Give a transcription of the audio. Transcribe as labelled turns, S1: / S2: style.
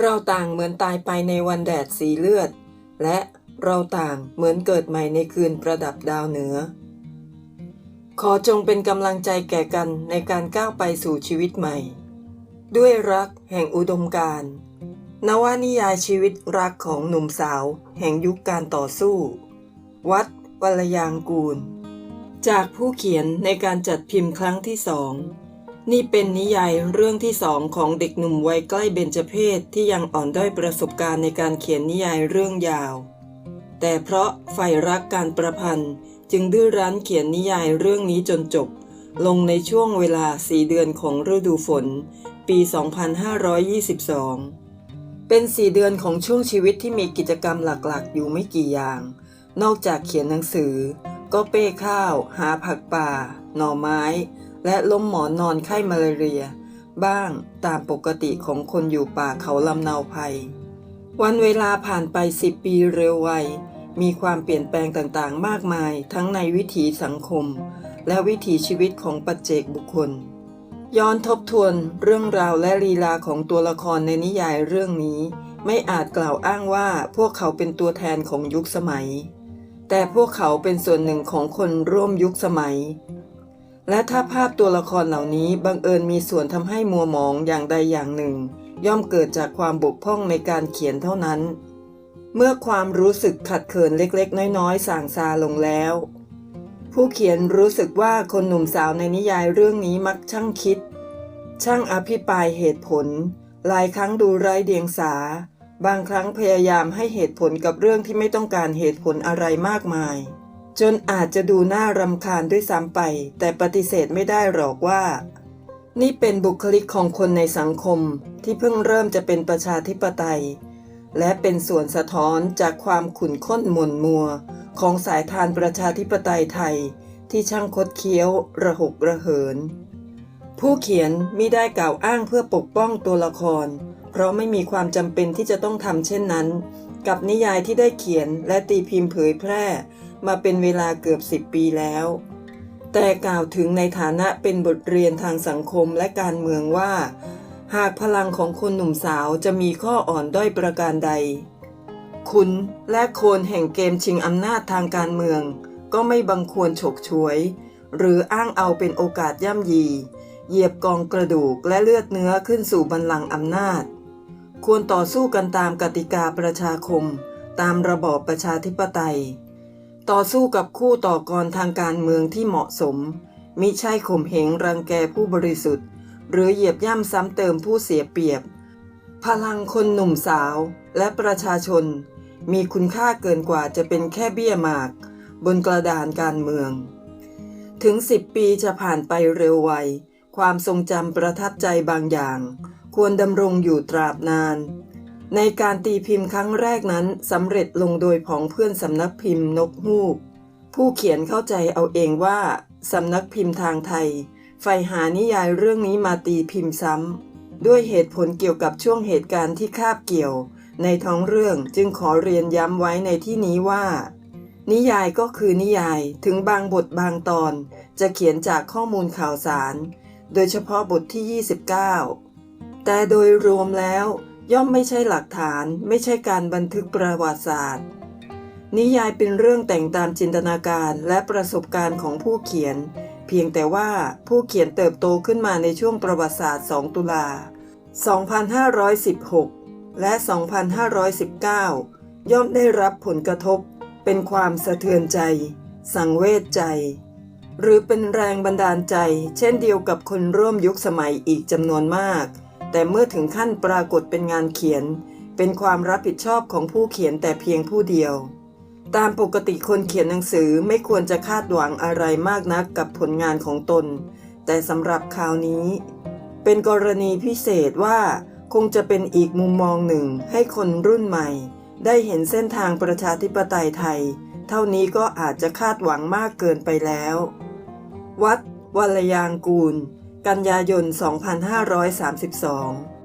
S1: เราต่างเหมือนตายไปในวันแดดสีเลือด และเราต่างเหมือนเกิดใหม่ในคืนประดับดาวเหนือ ขอจงเป็นกำลังใจแก่กันในการก้าวไปสู่ชีวิตใหม่ ด้วยรักแห่งอุดมการณ์นวนิยายชีวิตรักของหนุ่มสาว แห่งยุคการต่อสู้ วัดวัลยางกูล จากผู้เขียนในการจัดพิมพ์ครั้งที่สอง นี่เป็นนิยายเรื่องที่สองของเด็กหนุ่มวัยใกล้เบญจเพศที่ยังอ่อนด้อยประสบการณ์ในการเขียนนิยายเรื่องยาว แต่เพราะใฝ่รักการประพันธ์ จึงดื้อรั้นเขียนนิยายเรื่องนี้จนจบ ลงในช่วงเวลาสี่เดือนของฤดูฝน ปี 2522 เป็นสี่เดือนของช่วงชีวิตที่มีกิจกรรมหลักๆ อยู่ไม่กี่อย่าง นอกจากเขียนหนังสือ ก็เป้ข้าว หาผักป่า หน่อไม้ และล้มหมอนนอนไข้มาลาเรีย บ้างตามปกติของคนอยู่ป่าเขาลำเนาภัย วันเวลาผ่านไปสิบปีเร็วไว มีความเปลี่ยนแปลงต่างๆ มากมาย ทั้งในวิถีสังคม และวิถีชีวิตของปัจเจกบุคคล ย้อนทบทวนเรื่องราวและลีลาของตัวละครในนิยายเรื่องนี้ ไม่อาจกล่าวอ้างว่าพวกเขาเป็นตัวแทนของยุคสมัยแต่พวกเขาเป็นส่วนหนึ่งของคนร่วมยุคสมัย และถ้าภาพตัวละครเหล่านี้บังเอิญมีส่วนทำให้มัวหมองอย่างใดอย่างหนึ่ง ย่อมเกิดจากความบกพร่องในการเขียนเท่านั้น เมื่อความรู้สึกขัดเขินเล็กๆ น้อยๆส่างซาลงแล้ว ผู้เขียนรู้สึกว่าคนหนุ่มสาวในนิยายเรื่องนี้มักช่างคิด ช่างอภิปรายเหตุผล หลายครั้งดูไร้เดียงสา บางครั้งพยายามให้เหตุผลกับเรื่องที่ไม่ต้องการเหตุผลอะไรมากมาย จนอาจจะดูน่ารำคาญด้วยซ้ำไป แต่ปฏิเสธไม่ได้หรอกว่า นี่เป็นบุคลิกของคนในสังคมที่เพิ่งเริ่มจะเป็นประชาธิปไตย และเป็นส่วนสะท้อนจากความขุ่นข้นหม่นมัว ของสายทานประชาธิปไตยไทย ที่ช่างคดเคี้ยวระหกระเหิน ผู้เขียนมิได้กล่าวอ้างเพื่อปกป้องตัวละคร เพราะไม่มีความจำเป็นที่จะต้องทำเช่นนั้น กับนิยายที่ได้เขียนและตีพิมพ์เผยแพร่ มาเป็นเวลาเกือบสิบปีแล้ว แต่กล่าวถึงในฐานะเป็นบทเรียนทางสังคมและการเมืองว่า หากพลังของคนหนุ่มสาวจะมีข้ออ่อนด้อยประการใด คุณและโคนแห่งเกมชิงอำนาจทางการเมือง ก็ไม่บังควรฉกฉวย หรืออ้างเอาเป็นโอกาสย่ำยี เหยียบกองกระดูกและเลือดเนื้อขึ้นสู่บัลลังก์อำนาจ ควรต่อสู้กันตามกติกาประชาคมตามระบอบประชาธิปไตย ต่อสู้กับคู่ต่อกรทางการเมืองที่เหมาะสม มิใช่ข่มเหงรังแกผู้บริสุทธิ์ หรือเหยียบย่ำซ้ำเติมผู้เสียเปรียบ พลังคนหนุ่มสาวและประชาชน มีคุณค่าเกินกว่าจะเป็นแค่เบี้ยหมาก บนกระดานการเมือง ถึงสิบปีจะผ่านไปเร็วไว ความทรงจำประทับใจบางอย่าง ควรดำรงอยู่ตราบนาน ในการตีพิมพ์ครั้งแรกนั้นสำเร็จลงโดยผองเพื่อนสำนักพิมพ์นกฮูก ผู้เขียนเข้าใจเอาเองว่าสำนักพิมพ์ทางไทยใฝ่หานิยายเรื่องนี้มาตีพิมพ์ซ้ำด้วยเหตุผลเกี่ยวกับช่วงเหตุการณ์ที่คาบเกี่ยว ในท้องเรื่องจึงขอเรียนย้ำไว้ในที่นี้ว่า นิยายก็คือนิยายถึงบางบทบางตอน จะเขียนจากข้อมูลข่าวสาร โดยเฉพาะบทที่ 29 แต่โดยรวมแล้ว ย่อมไม่ใช่หลักฐานไม่ใช่การบันทึกประวัติศาสตร์ นิยายเป็นเรื่องแต่งตามจินตนาการและประสบการณ์ของผู้เขียน เพียงแต่ว่าผู้เขียนเติบโตขึ้นมาในช่วงประวัติศาสตร์ 2 ตุลา 2516 และ 2519 ย่อมได้รับผลกระทบ เป็นความสะเทือนใจ สังเวชใจ หรือเป็นแรงบันดาลใจ เช่นเดียวกับคนร่วมยุคสมัยอีกจำนวนมาก แต่เมื่อถึงขั้นปรากฏเป็นงานเขียน เป็นความรับผิดชอบของผู้เขียนแต่เพียงผู้เดียว ตามปกติคนเขียนหนังสือไม่ควรจะคาดหวังอะไรมากนักกับผลงานของตน แต่สำหรับคราวนี้ เป็นกรณีพิเศษว่าคงจะเป็นอีกมุมมองหนึ่งให้คนรุ่นใหม่ ได้เห็นเส้นทางประชาธิปไตยไทย เท่านี้ก็อาจจะคาดหวังมากเกินไปแล้ว วัดวัลยางกูล กันยายน 2532